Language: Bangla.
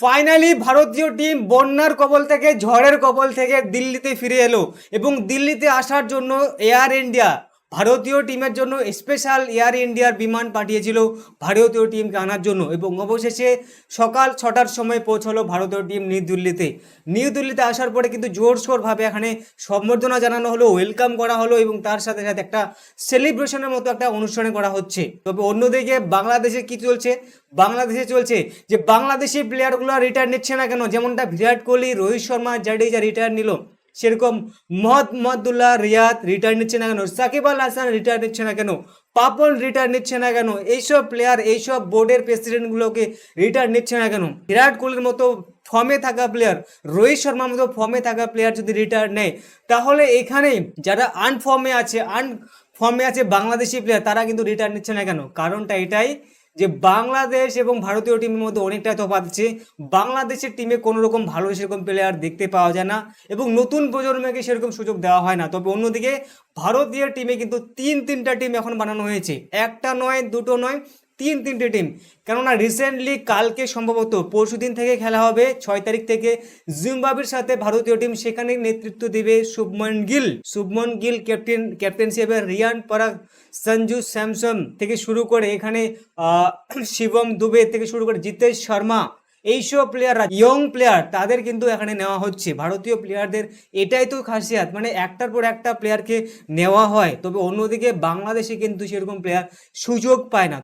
ফাইনালি ভারতীয় টিম বন্যার কবল থেকে, ঝড়ের কবল থেকে দিল্লিতে ফিরে এলো এবং দিল্লিতে আসার জন্য এয়ার ইন্ডিয়া ভারতীয় টিমের জন্য স্পেশাল এয়ার ইন্ডিয়ার বিমান পাঠিয়েছিল ভারতীয় টিমকে আনার জন্য এবং অবশেষে সকাল ছটার সময় পৌঁছলো ভারতীয় টিম নিউ দিল্লিতে। নিউ দিল্লিতে আসার পরে কিন্তু জোরসোরভাবে এখানে সম্বর্ধনা জানানো হলো ওয়েলকাম করা হলো এবং তার সাথে সাথে একটা সেলিব্রেশনের মতো একটা অনুষ্ঠান করা হচ্ছে। তবে অন্যদিকে বাংলাদেশে কি চলছে? বাংলাদেশে চলছে যে বাংলাদেশি প্লেয়ারগুলো রিটায়ার নিচ্ছে না কেন? যেমনটা বিরাট কোহলি, রোহিত শর্মা, জাডেজা রিটায়ার নিল। সেরকম মোহাম্মদুল্লাহ রিয়াদ রিটায়ার নিচ্ছে না কেন? সাকিব আল হাসান রিটায়ার নিচ্ছে না কেন? পাপন রিটায়ার নিচ্ছে না কেন? এইসব প্লেয়ার এইসব বোর্ডের প্রেসিডেন্টগুলোকে রিটায়ার নিচ্ছে না কেন? বিরাট কোহলির মতো ফর্মে থাকা প্লেয়ার রোহিত শর্মার মতো ফর্মে থাকা প্লেয়ার যদি রিটায়ার নেয়, তাহলে এখানে যারা আনফর্মে আছে আন ফর্মে আছে বাংলাদেশি প্লেয়ার তারা কিন্তু রিটায়ার নিচ্ছে না কেন? কারণটা এটাই যে বাংলাদেশ এবং ভারতীয় টিমের মধ্যে অনেকটা তফাৎ আছে। বাংলাদেশের টিমে কোনো রকম ভালো সেরকম প্লেয়ার দেখতে পাওয়া যায় না এবং নতুন প্রজন্মকে সেরকম সুযোগ দেওয়া হয় না। তবে অন্যদিকে, ভারতীয় টিমে কিন্তু তিন তিনটা টিম এখন বানানো হয়েছে। একটা নয়, দুটো নয় তিন তিনটে টিম কেননা রিসেন্টলি কালকে সম্ভবত পরশুদিন থেকে খেলা হবে, ছয় তারিখ থেকে জিম্বাবুয়ের সাথে ভারতীয় টিম সেখানে নেতৃত্ব দেবে Shubman Gill. Shubman Gill captain captainship Riyan Parag, Sanju Samson থেকে শুরু করে এখানে শিবম দুবে থেকে শুরু করে জিতেশ শর্মা, এইসব প্লেয়াররা ইয়ং প্লেয়ার তাদের কিন্তু এখানে নেওয়া হচ্ছে। ভারতীয় প্লেয়ারদের এটাই তো খাসিয়াত মানে একটার পর একটা প্লেয়ারকে নেওয়া হয়। তবে অন্যদিকে বাংলাদেশে কিন্তু সেরকম প্লেয়ার সুযোগ পায় না।